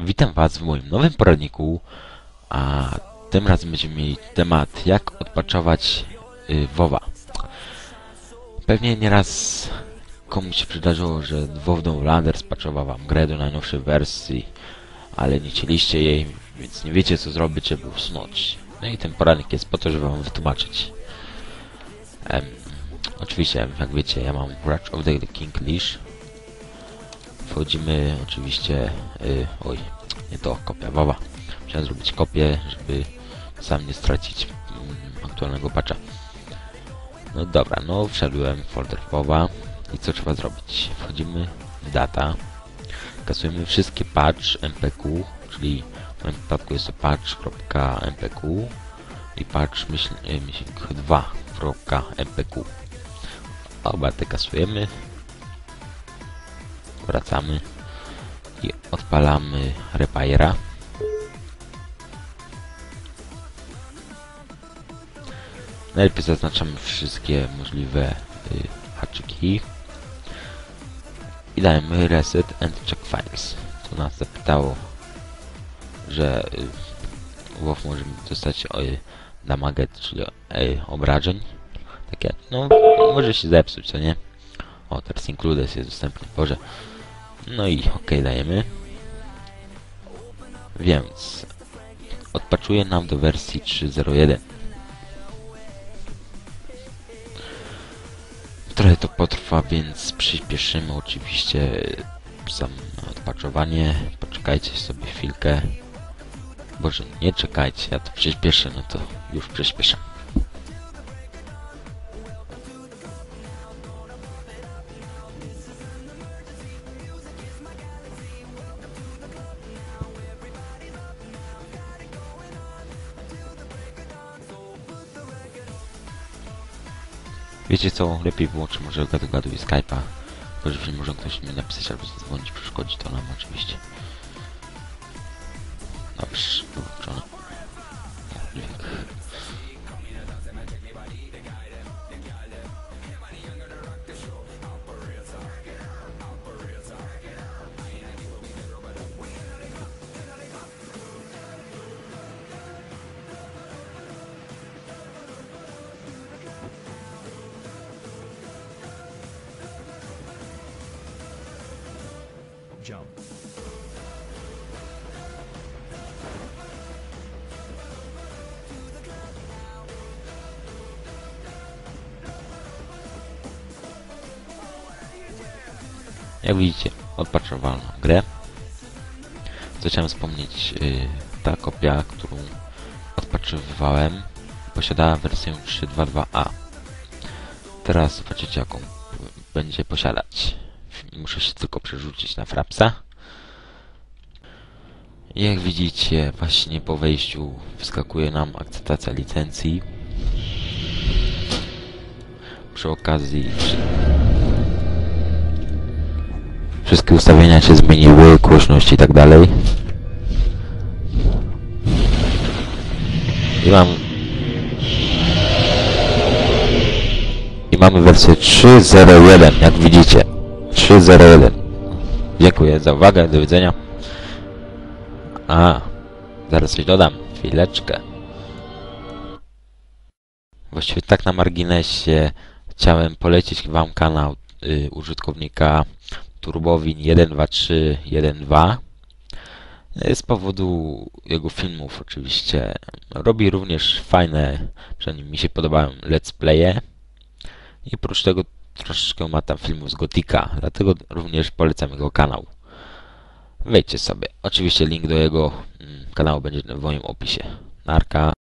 Witam Was w moim nowym poradniku, a tym razem będziemy mieli temat jak odpaczować y, WoWa. Pewnie nieraz komuś się przydarzyło, że WoW Downlander spaczował Wam grę do najnowszej wersji, ale nie chcieliście jej, więc nie wiecie co zrobić, żeby usunąć. No i ten poradnik jest po to, żeby Wam wytłumaczyć. Oczywiście, jak wiecie, ja mam Grudge of the King Leash, Wchodzimy oczywiście... Y, oj, nie to, kopia WoWa. Musiałem zrobić kopię, żeby sam nie stracić mm, aktualnego patcha. No dobra, no wszedłem w folder WoWa i co trzeba zrobić? Wchodzimy w data, kasujemy wszystkie patch mpq, czyli w moim przypadku jest to patch.mpq i patch myśl, y, myśl 2.mpq. Oba te kasujemy, wracamy i odpalamy Repaira. Najpierw zaznaczamy wszystkie możliwe y, haczyki i dajemy reset and check files. To nas zapytało, że y, WoW może dostać y, damage, czyli y, obrażeń. Takie, no, może się zepsuć, co nie? O, teraz includes jest dostępny, Boże. No i ok, dajemy. Więc odpaczuje nam do wersji 3.01. Trochę to potrwa, więc przyspieszymy oczywiście sam odpaczowanie. Poczekajcie sobie chwilkę. Boże, nie czekajcie, ja to przyspieszę, no to już przyspieszam. Wiecie co, lepiej wyłączę może gadu gadu i Skype'a. Bo jeżeli może ktoś mi napisać albo zadzwonić, przeszkodzi to nam oczywiście. Dobrze, wyłączone. Jump. Jak widzicie, odpaczowano grę. Co chciałem wspomnieć, yy, ta kopia, którą odpaczywałem, posiadała wersję 3.2.2a. Teraz zobaczycie, jaką będzie posiadać. Muszę się tylko przerzucić na Frapsa. Jak widzicie, właśnie po wejściu wyskakuje nam akceptacja licencji. Przy okazji wszy- wszystkie ustawienia się zmieniły, głośność i tak dalej. I mam i mamy wersję 3.0.1, jak widzicie. 3.0.1. Dziękuję za uwagę, do widzenia. A, zaraz coś dodam, chwileczkę. Właściwie tak na marginesie chciałem polecić Wam kanał y, użytkownika Turbowin 12312 Y, z powodu jego filmów oczywiście. Robi również fajne, przynajmniej mi się podobają let's playe i oprócz tego troszeczkę ma tam filmów z Gotika, dlatego również polecam jego kanał. Wejdźcie sobie. Oczywiście link do jego mm, kanału będzie w moim opisie. Narka.